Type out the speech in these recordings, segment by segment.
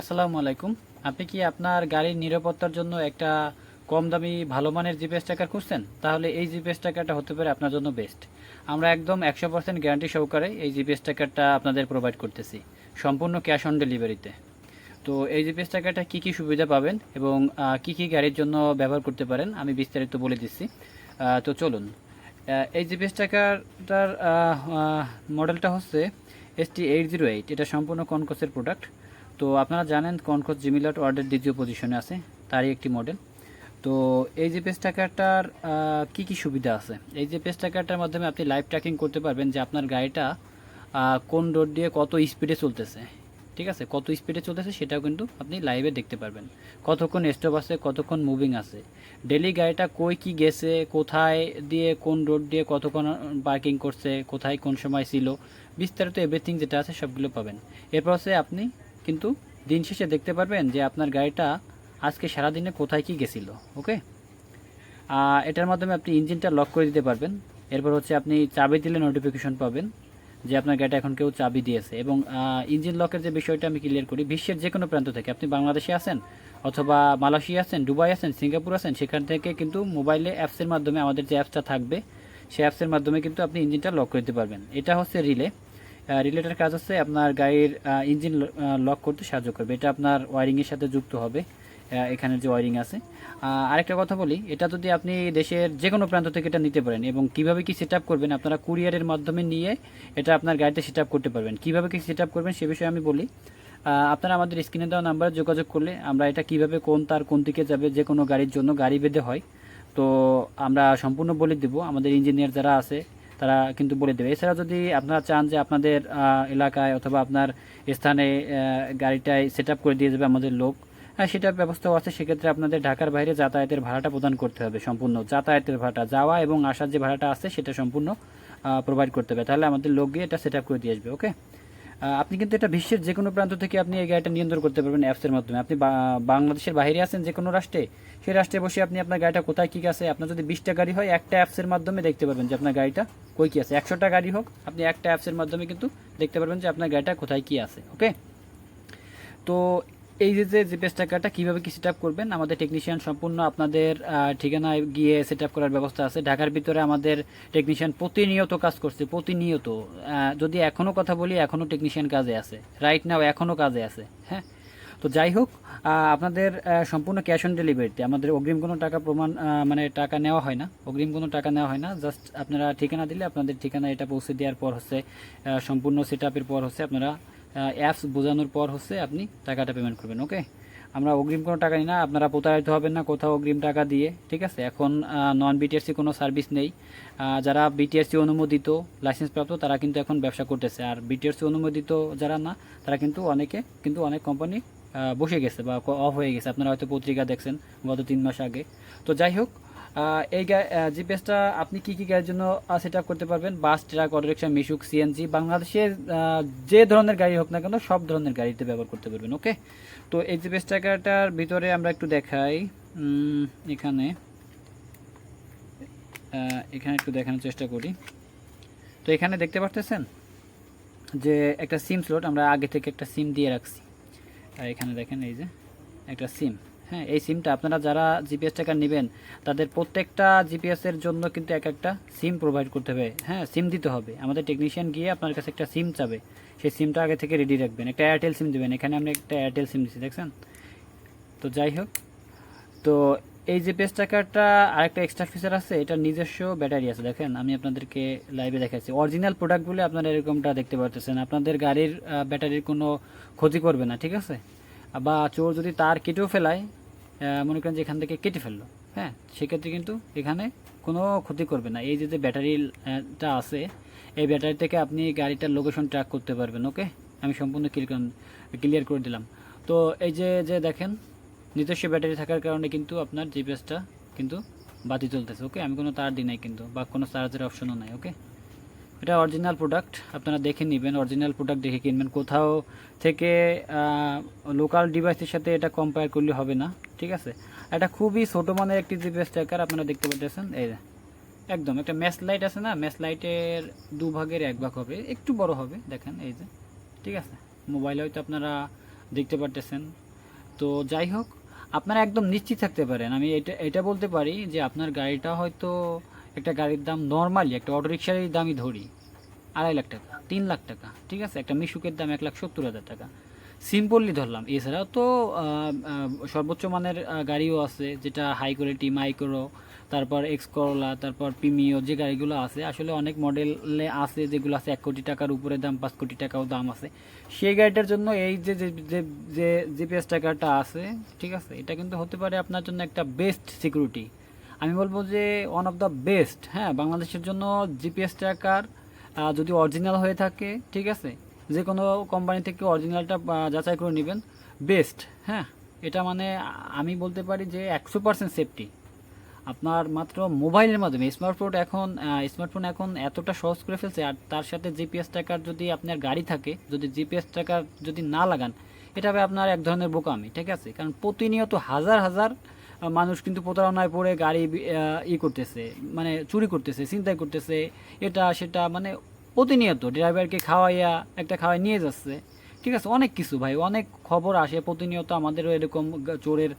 আসসালামু আলাইকুম। আপনি কি আপনার গাড়ির নিরাপত্তার জন্য একটা কম দামি ভালো মানের জিপিএস ট্র্যাকার খুঁজছেন? তাহলে এই জিপিএস ট্র্যাকারটা হতে পারে আপনার জন্য বেস্ট। আমরা একদম একশো পার্সেন্ট গ্যারান্টি সহকারে এই জিপিএস ট্র্যাকারটা আপনাদের প্রোভাইড করতেছি, সম্পূর্ণ ক্যাশ অন ডেলিভারিতে। তো এই জিপিএস ট্র্যাকারটা কী কী সুবিধা পাবেন এবং কী কী গাড়ির জন্য ব্যবহার করতে পারেন আমি বিস্তারিত বলে দিচ্ছি। তো চলুন। এই জিপিএস ট্র্যাকারটার মডেলটা হচ্ছে S T eight zero eight এটা সম্পূর্ণ কনকোসের প্রোডাক্ট। তো আপনারা জানেন কনকস জিমিলট ওয়ার্ডের দ্বিতীয় পজিশনে আছে, তারই একটি মডেল তো এই জিপিএস ট্র্যাকারটার কী কী সুবিধা আছে? এই জিপিএস ট্র্যাকারটার মাধ্যমে আপনি লাইভ ট্র্যাকিং করতে পারবেন যে আপনার গাড়িটা কোন রোড দিয়ে কত স্পিডে চলতেছে। ঠিক আছে? কত স্পিডে চলতেছে সেটাও কিন্তু আপনি লাইভে দেখতে পারবেন। কতক্ষণ স্টপ আছে, কতক্ষণ মুভিং আছে। ডেলি গাড়িটা কই কি গেছে, কোথায় দিয়ে, কোন রোড দিয়ে কতক্ষণ পার্কিং করছে, কোথায় কোন সময় ছিল, বিস্তারিত এভরিথিং যেটা আছে সবগুলো পাবেন। এরপর হচ্ছে আপনি কিন্তু দিন শেষে দেখতে পারবেন যে আপনার গাড়িটা আজকে সারাদিনে কোথায় কি গেছিল, ওকে? এটার মাধ্যমে আপনি ইঞ্জিনটা লক করে দিতে পারবেন। এরপর হচ্ছে আপনি চাবি দিলে নোটিফিকেশন পাবেন যে আপনার গাড়িটা এখন কেউ চাবি দিয়েছে এবং ইঞ্জিন লকের যে বিষয়টা আমি ক্লিয়ার করি, বিশ্বের যে কোনো প্রান্ত থেকে, আপনি বাংলাদেশে আছেন অথবা মালয়েশিয়া আছেন, দুবাই আছেন, সিঙ্গাপুর আছেন, সেখান থেকে কিন্তু মোবাইলে অ্যাপসের মাধ্যমে আমাদের যে অ্যাপসটা থাকবে সেই অ্যাপসের মাধ্যমে কিন্তু আপনি ইঞ্জিনটা লক করে দিতে পারবেন। এটা হচ্ছে রিলে রিলেটার কাজ হচ্ছে আপনার গাড়ির ইঞ্জিন লক করতে সাহায্য করবে। এটা আপনার ওয়ারিংয়ের সাথে যুক্ত হবে এখানে যে ওয়ারিং আছে। আরেকটা কথা বলি, এটা যদি আপনি দেশের যে কোনো প্রান্ত থেকে এটা নিতে পারেন এবং কীভাবে কি সেট করবেন, আপনারা কুরিয়ারের মাধ্যমে নিয়ে এটা আপনার গাড়িতে সেট করতে পারবেন। কীভাবে কি সেট করবেন সে বিষয়ে আমি বলি আপনারা আমাদের স্ক্রিনে দেওয়া নাম্বারে যোগাযোগ করলে আমরা এটা কীভাবে কোন, তার কোন দিকে যাবে যে কোনো গাড়ির জন্য গাড়ি বেঁধে হয়। তো আমরা সম্পূর্ণ বলে দেব, আমাদের ইঞ্জিনিয়ার যারা আছে তারা কিন্তু বলে দেবে। এছাড়া যদি আপনারা চান যে আপনাদের এলাকায় অথবা আপনার স্থানে গাড়িটায় সেট করে দিয়ে যাবে আমাদের লোক হ্যাঁ সেটার ব্যবস্থাও আছে। সেক্ষেত্রে আপনাদের ঢাকার বাইরে যাতায়াতের ভাড়াটা প্রদান করতে হবে সম্পূর্ণ। যাতায়াতের ভাড়াটা, যাওয়া এবং আসার যে ভাড়াটা আছে সেটা সম্পূর্ণ প্রোভাইড করতে হবে। তাহলে আমাদের লোক গিয়ে এটা সেট করে দিয়ে আসবে ওকে আপনি কিন্তু এটা বিশ্বের যে কোনো প্রান্ত থেকে আপনি এই গাড়িটা নিয়ন্ত্রণ করতে পারবেন অ্যাপসের মাধ্যমে। আপনি বাংলাদেশের বাইরে আছেন যে কোনো রাষ্ট্রে, সেই রাষ্ট্রে বসে আপনি আপনার গাড়িটা কোথায় কী আছে, আপনার যদি বিশটা গাড়ি হয়, একটা অ্যাপসের মাধ্যমে দেখতে পারবেন যে আপনার গাড়িটা কই কী আছে। একশোটা গাড়ি হোক, আপনি একটা অ্যাপসের মাধ্যমে কিন্তু দেখতে পারবেন যে আপনার গাড়িটা কোথায় কী আছে ওকে তো এই যে যে জিপিএস ট্র্যাকারটা কীভাবে কি সেট করবেন, আমাদের টেকনিশিয়ান সম্পূর্ণ আপনাদের ঠিকানায় গিয়ে সেট করার ব্যবস্থা আছে। ঢাকার ভিতরে আমাদের টেকনিশিয়ান প্রতিনিয়ত কাজ করছে, প্রতিনিয়ত। যদি এখনও কথা বলি এখনও টেকনিশিয়ান কাজে আছে। রাইট নাও এখনও কাজে আছে হ্যাঁ? তো যাই হোক আপনাদের সম্পূর্ণ ক্যাশ অন ডেলিভারিতে আমাদের অগ্রিম কোনো টাকা প্রমাণ মানে টাকা নেওয়া হয় না। অগ্রিম কোনো টাকা নেওয়া হয় না। জাস্ট আপনারা ঠিকানা দিলে আপনাদের ঠিকানা এটা পৌঁছে দেওয়ার পর হচ্ছে সম্পূর্ণ সেট পর হচ্ছে আপনারা অ্যাপস বোঝানোর পর হচ্ছে আপনি টাকাটা পেমেন্ট করবেন ওকে আমরা অগ্রিম কোনো টাকা নিই না, আপনারা প্রতারিত হবেন না কোথাও অগ্রিম টাকা দিয়ে, ঠিক আছে? এখন নন বিটিএসসি কোনো সার্ভিস নেই। যারা বিটিএসসি অনুমোদিত লাইসেন্স প্রাপ্ত, তারা কিন্তু এখন ব্যবসা করতেছে। আর বিটিএসসি অনুমোদিত যারা না, তারা কিন্তু অনেকে, কিন্তু অনেক কোম্পানি বসে গেছে বা অফ হয়ে গেছে। আপনারা হয়তো পত্রিকা দেখছেন গত তিন মাস আগে। তো যাই হোক এই জিপিএসটা আপনি কি কি গাড়ির জন্য সেট করতে পারবেন? Bus truck autorickshaw Mishuk CNG বাংলাদেশের আহ, যে ধরনের গাড়ি হোক না কেন সব ধরনের গাড়িতে ব্যবহার করতে পারবেন ওকে তো এই জিপিএস ট্র্যাকারটার ভিতরে আমরা একটু দেখাই। এখানে এখানে একটু দেখানোর চেষ্টা করি। তো এখানে দেখতে পারতেছেন যে একটা সিম স্লট আমরা আগে থেকে একটা সিম দিয়ে রাখছি। এখানে দেখেন এই যে একটা সিম হ্যাঁ এই সিমটা আপনারা যারা জিপিএস ট্র্যাকার নেবেন, তাদের প্রত্যেকটা জিপিএসের জন্য কিন্তু এক একটা সিম প্রোভাইড করতে হবে। হ্যাঁ সিম দিতে হবে। আমাদের টেকনিশিয়ান গিয়ে আপনার কাছে একটা সিম চাবে। সেই সিমটা আগে থেকে রেডি রাখবেন। একটা এয়ারটেল সিম দেবেন। এখানে আমরা একটা এয়ারটেল সিম দিচ্ছি দেখছেন? তো যাই হোক, তো এই জিপিএস ট্র্যাকারটা আরেকটা এক্সট্রা ফিচার আছে। এটা নিজস্ব ব্যাটারি আছে, দেখেন? আমি আপনাদেরকে লাইভে দেখাচ্ছি অরিজিনাল প্রোডাক্ট বলে আপনারা এরকমটা দেখতে পারতেছেন। আপনাদের গাড়ির ব্যাটারির কোনো ক্ষতি করবে না, ঠিক আছে? বা চোর যদি তার কেটেও ফেলায় মনে করেন যে এখান থেকে কেটে ফেলল হ্যাঁ? সেক্ষেত্রে কিন্তু এখানে কোনো ক্ষতি করবে না। এই যে যে ব্যাটারিটা আছে, এই ব্যাটারি থেকে আপনি গাড়িটার লোকেশন ট্র্যাক করতে পারবেন ওকে আমি সম্পূর্ণ ক্লিয়ার করে দিলাম। তো এই যে যে দেখেন, নিজস্ব ব্যাটারি থাকার কারণে কিন্তু আপনার জিপিএসটা কিন্তু বাতি চলতেছে ওকে আমি কোনো তার দিই নাই কিন্তু, বা কোনো চার্জের অপশনও নাই ওকে এটা অরিজিনাল প্রোডাক্ট আপনারা দেখে নেবেন। অরিজিনাল প্রোডাক্ট দেখে কিনবেন। কোথাও থেকে লোকাল ডিভাইসের সাথে এটা কম্পেয়ার করলে হবে না। ঠিক আছে? এটা খুবই ছোটো মানের একটি জিপিএস ট্র্যাকার আপনারা দেখতে পাচ্ছেন, এই একদম, একটা ম্যাচ লাইট আছে না? ম্যাচ লাইটের দুভাগের এক ভাগ হবে, একটু বড় হবে, দেখেন, এই যে, ঠিক আছে? মোবাইলে হয়তো আপনারা দেখতে পারতেছেন। তো যাই হোক, আপনারা একদম নিশ্চিত থাকতে পারেন। আমি এটা এটা বলতে পারি যে আপনার গাড়িটা হয়তো একটা গাড়ির দাম নর্মালি একটা অটোরিক্সারই দামই ধরি, আড়াই লাখ টাকা, তিন লাখ টাকা, ঠিক আছে? একটা মিশুকের দাম এক লাখ সত্তর হাজার টাকা। সিম্পলি ধরলাম। এছাড়াও তো সর্বোচ্চ মানের গাড়িও আছে, যেটা হাই কোয়ালিটি মাইক্রো তারপর এক্স করলা তারপর প্রিমিও যে গাড়িগুলো আছে, আসলে অনেক মডেলে আছে, যেগুলো আছে এক কোটি টাকার উপরে দাম, পাঁচ কোটি টাকাও দাম আছে। সেই গাড়িটার জন্য এই যে যে জিপিএস ট্র্যাকারটা আছে, ঠিক আছে, এটা কিন্তু হতে পারে আপনার জন্য একটা বেস্ট সিকিউরিটি আমি বলব যে ওয়ান অফ দ্য বেস্ট হ্যাঁ বাংলাদেশের জন্য জিপিএস ট্র্যাকার যদি অরিজিনাল হয়ে থাকে, ঠিক আছে যে কোনো কোম্পানি থেকে অরিজিনালটা যাচাই করে নেবেন। বেস্ট হ্যাঁ? এটা মানে আমি বলতে পারি যে একশো পার্সেন্ট সেফটি আপনার মাত্র মোবাইলের মাধ্যমে স্মার্টফোন এখন স্মার্টফোন এখন এতটা সহজ করে ফেলছে, আর তার সাথে জিপিএস ট্র্যাকার যদি আপনার গাড়ি থাকে, যদি জিপিএস ট্র্যাকার যদি না লাগান, এটা হবে আপনার এক ধরনের বোকামি, ঠিক আছে? কারণ প্রতিনিয়ত হাজার হাজার মানুষ কিন্তু প্রতারণায় পড়ে, গাড়ি ই করতেছে মানে চুরি করতেছে চিন্তাই করতেছে, এটা, সেটা মানে প্রতিনিয়ত ড্রাইভারকে খাওয়াইয়া একটা খাওয়াই নিয়ে যাচ্ছে। ঠিক আছে, অনেক কিছু ভাই, অনেক খবর আসে প্রতিনিয়ত আমাদেরও এরকম চোরের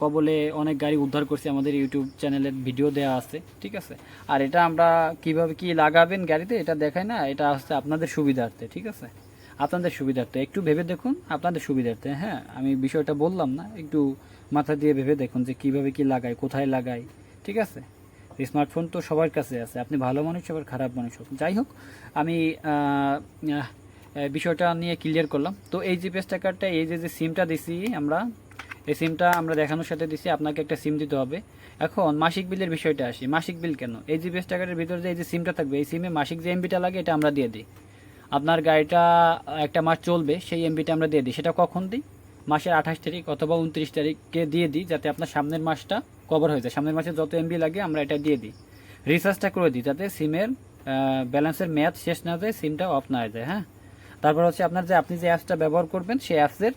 কবলে অনেক গাড়ি উদ্ধার করছে আমাদের ইউটিউব চ্যানেলের ভিডিও দেওয়া আছে, ঠিক আছে? আর এটা আমরা কীভাবে কি লাগাবেন গাড়িতে এটা দেখাই না, এটা হচ্ছে আপনাদের সুবিধার্থে, ঠিক আছে? আপনাদের সুবিধার্থে, একটু ভেবে দেখুন আপনাদের সুবিধার্থে হ্যাঁ? আমি বিষয়টা বললাম না, একটু মাথা দিয়ে ভেবে দেখুন যে কীভাবে কি লাগাই কোথায় লাগাই ঠিক আছে? স্মার্টফোন তো সবার কাছে আছে। আপনি ভালো মানুষ, আবার খারাপ মানুষ হোক। যাই হোক, আমি বিষয়টা নিয়ে ক্লিয়ার করলাম। তো এই জিপিএস ট্র্যাকারটা এই যে যে সিমটা দিছি আমরা, এই সিমটা আমরা দেখানোর সাথে দিছি, আপনাকে একটা সিম দিতে হবে। এখন মাসিক বিলের বিষয়টা আসি। মাসিক বিল কেন? এই জিপিএস ট্র্যাকারের ভিতরে যে, এই যে সিমটা থাকবে, এই সিমে মাসিক যে এমবিটা লাগে, এটা আমরা দিয়ে দিই। আপনার গাড়িটা একটা মাস চলবে, সেই এমবিটা আমরা দিয়ে দিই। সেটা কখন দিই? মাসের আঠাশ তারিখ অথবা উনত্রিশ তারিখকে দিয়ে দিই, যাতে আপনার সামনের মাসটা কভার হয়ে যায়। সামনের মাসে যত এমবি লাগে, আমরা এটা দিয়ে দিই। রিচার্জটা করে দিই, যাতে সিমের ব্যালেন্সের মেয়াদ শেষ না যায় সিমটা অফ না হয়ে যায় হ্যাঁ? তারপর হচ্ছে আপনার যে, আপনি যে অ্যাপসটা ব্যবহার করবেন, সেই অ্যাপসের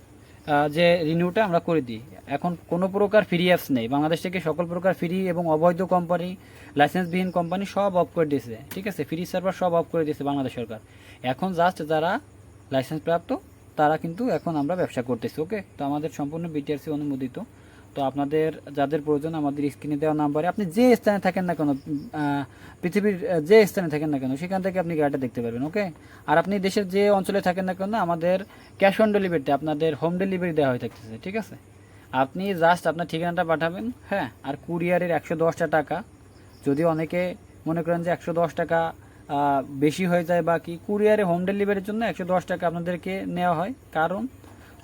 যে রিনিউটা আমরা করে দিই। এখন কোনো প্রকার ফ্রি অ্যাপস নেই। বাংলাদেশ থেকে সকল প্রকার ফ্রি এবং অবৈধ কোম্পানি লাইসেন্সবিহীন কোম্পানি সব অফ করে দিয়েছে, ঠিক আছে? ফ্রি সার্ভার সব অফ করে দিয়েছে বাংলাদেশ সরকার। এখন জাস্ট যারা লাইসেন্স প্রাপ্ত তারা কিন্তু এখন আমরা ব্যবসা করতেছি ওকে তো আমাদের সম্পূর্ণ বিটিআরসি অনুমোদিত। তো আপনাদের, যাদের প্রয়োজন আমাদের স্ক্রিনে দেওয়া নাম্বারে আপনি যে স্থানে থাকেন না কেন পৃথিবীর যে স্থানে থাকেন না কেন, সেখান থেকে আপনি গাড়িটা দেখতে পারবেন ওকে আর আপনি দেশের যে অঞ্চলে থাকেন না কেন, আমাদের ক্যাশ অন ডেলিভারিতে আপনাদের হোম ডেলিভারি দেওয়া হয়ে থাকতেছে, ঠিক আছে? আপনি জাস্ট আপনার ঠিকানাটা পাঠাবেন হ্যাঁ? আর কুরিয়ারের একশো দশটা টাকা, যদি অনেকে মনে করেন যে একশো দশ টাকা বেশি হয়ে যায় বা কি কুরিয়ারে হোম ডেলিভারির জন্য একশো দশ টাকা আপনাদেরকে নেওয়া হয়। কারণ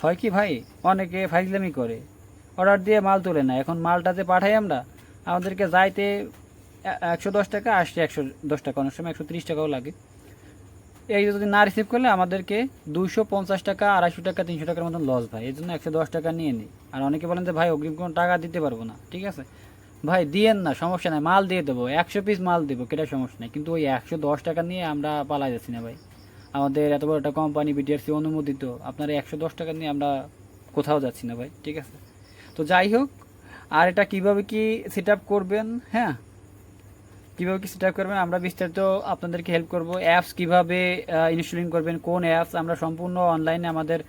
হয় কি ভাই, অনেকে ফাইজলামি করে অর্ডার দিয়ে মাল তোলে না এখন মালটাতে পাঠাই আমরা। আমাদেরকে যাইতে একশো দশ টাকা আসছে একশো দশ টাকা। অনেক সময় একশো তিরিশ টাকাও লাগে। এই যদি না রিসিভ করলে আমাদেরকে দুশো পঞ্চাশ টাকা, আড়াইশো টাকা, তিনশো টাকার মতন লস ভাই। এই জন্য একশো দশ টাকা নিয়ে নিই। আর অনেকে বলেন যে, ভাই, অগ্রিম কোনো টাকা দিতে পারব না। ঠিক আছে? ভাই, দিয়েন না, সমস্যা নাই। মাল দিয়ে দেবো। একশো পিস মাল দেবো, কেটা সমস্যা নেই। কিন্তু ওই একশো দশ টাকা নিয়ে আমরা পালাই যাচ্ছি না ভাই। আমাদের এত বড় একটা কোম্পানি বিটিআরসি অনুমোদিত। আপনার একশো দশ টাকা নিয়ে আমরা কোথাও যাচ্ছি না ভাই। ঠিক আছে? তো যাই হোক, আর এটা কীভাবে কি সেট আপ করবেন? হ্যাঁ কীভাবে কি সেট আপ করবেন? আমরা বিস্তারিত আপনাদেরকে হেল্প করব। অ্যাপস কীভাবে ইনস্টলিং করবেন? কোন অ্যাপস আমরা সম্পূর্ণ অনলাইনে আমাদের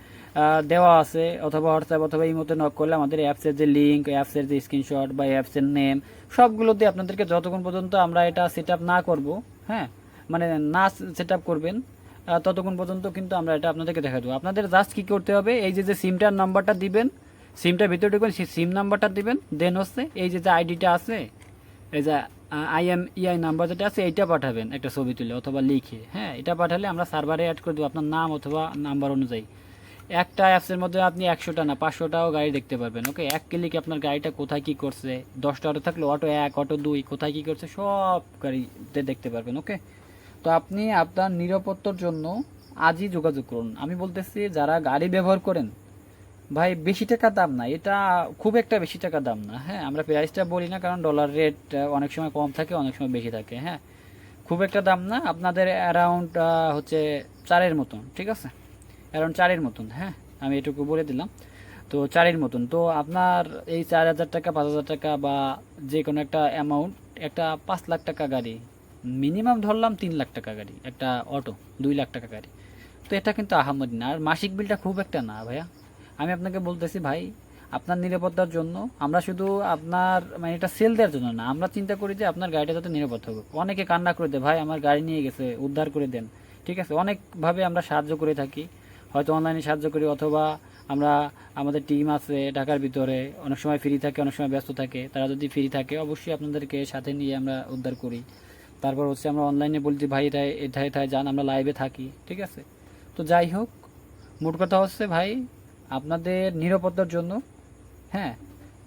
দেওয়া আছে। অথবা হোয়াটসঅ্যাপ অথবা এই মতো নক করলে আমাদের অ্যাপসের যে লিঙ্ক অ্যাপসের যে স্ক্রিনশট বা অ্যাপসের নেম সবগুলোতে আপনাদেরকে যতক্ষণ পর্যন্ত আমরা এটা সেট না করব হ্যাঁ মানে না সেট করবেন ততক্ষণ পর্যন্ত কিন্তু আমরা এটা আপনাদেরকে দেখা দেবো। আপনাদের জাস্ট কী করতে হবে? এই যে যে সিমটার নাম্বারটা দিবেন সিমটার ভিতরে ঢুকবেন সেই সিম নাম্বারটা দিবেন, দেন হচ্ছে এই যে যে আইডিটা আছে, এই যে আইএম ইআই নাম্বার যেটা আছে, এইটা পাঠাবেন একটা ছবি তুলে অথবা লিখে। হ্যাঁ এটা পাঠালে আমরা সার্ভারে অ্যাড করে দেবো আপনার নাম অথবা নাম্বার অনুযায়ী। একটা অ্যাপসের মধ্যে আপনি একশোটা না, পাঁচশোটাও গাড়ি দেখতে পারবেন ওকে এক ক্লিকে আপনার গাড়িটা কোথায় কী করছে, দশটা অটো থাকলে অটো এক অটো দুই, কোথায় কী করছে, সব গাড়িতে দেখতে পারবেন ওকে তো আপনি আপনার নিরাপত্তার জন্য আজই যোগাযোগ করুন। আমি বলতেছি, যারা গাড়ি ব্যবহার করেন ভাই, বেশি টাকা দাম না। এটা খুব একটা বেশি টাকা দাম না হ্যাঁ? আমরা প্রাইসটা বলি না, কারণ ডলার রেট অনেক সময় কম থাকে, অনেক সময় বেশি থাকে হ্যাঁ? খুব একটা দাম না, আপনাদের অ্যারাউন্ড হচ্ছে চারের মতন, ঠিক আছে? অ্যারাউন্ড চারের মতন হ্যাঁ? আমি এটুকু বলে দিলাম। তো চারের মতন। তো আপনার এই চার হাজার টাকা, পাঁচ হাজার টাকা বা যে কোনো একটা অ্যামাউন্ট একটা পাঁচ লাখ টাকা গাড়ি মিনিমাম ধরলাম তিন লাখ টাকা গাড়ি, একটা অটো দুই লাখ টাকা গাড়ি। তো এটা কিন্তু আহামদি না। আর মাসিক বিলটা খুব একটা না, ভাইয়া। আমি আপনাকে বলতেছি, ভাই, আপনার নিরাপত্তার জন্য আমরা শুধু আপনার মানে এটা সেল দেওয়ার জন্য না, আমরা চিন্তা করি যে আপনার গাড়িটা যাতে নিরাপদ হবে অনেকে কান্না করে দেয়, ভাই, আমার গাড়ি নিয়ে গেছে, উদ্ধার করে দেন। ঠিক আছে, অনেকভাবে আমরা সাহায্য করে থাকি। হয়তো অনলাইনে সাহায্য করি, অথবা আমরা, আমাদের টিম আছে ঢাকার ভিতরে, অনেক সময় ফ্রি থাকে, অনেক সময় ব্যস্ত থাকে, তারা যদি ফ্রি থাকে, অবশ্যই আপনাদেরকে সাথে নিয়ে আমরা উদ্ধার করি। তারপর হচ্ছে আমরা অনলাইনে বলছি, ভাই এটাই এটাই এটাই যান, আমরা লাইভে থাকি। ঠিক আছে? তো যাই হোক, মোট কথা হচ্ছে, ভাই আপনাদের নিরাপত্তার জন্য হ্যাঁ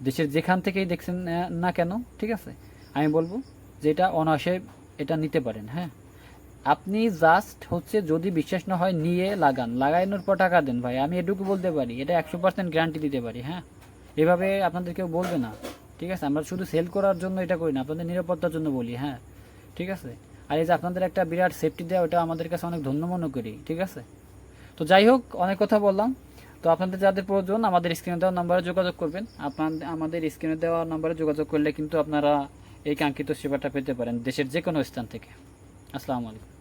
দেশের যেখান থেকেই দেখছেন না- কেন, ঠিক আছে? আমি বলব যে এটা অনায়াসে এটা নিতে পারেন হ্যাঁ? আপনি জাস্ট হচ্ছে যদি বিশ্বাস না হয় নিয়ে লাগান। লাগানোর পর টাকা দেন ভাই, আমি এটুকু বলতে পারি, এটা একশো পার্সেন্ট গ্যারান্টি দিতে পারি হ্যাঁ? এভাবে আপনাদের কেউ বলবে না, ঠিক আছে? আমরা শুধু সেল করার জন্য এটা করি না, আপনাদের নিরাপত্তার জন্য বলি হ্যাঁ? ঠিক আছে? আর এই যে আপনাদের একটা বিরাট সেফটি দেওয়া ওটা আমাদের কাছে অনেক ধন্য মনে করি, ঠিক আছে? তো যাই হোক, অনেক কথা বললাম। তো আপনাদের যাদের প্রয়োজন, আমাদের স্ক্রিনে দেওয়া নাম্বারে যোগাযোগ করবেন। আপনাদের, আমাদের স্ক্রিনে দেওয়া নাম্বারে যোগাযোগ করলে কিন্তু আপনারা এই কাঙ্ক্ষিত সেবাটা পেতে পারেন দেশের যে কোনো স্থান থেকে। আসসালামু আলাইকুম।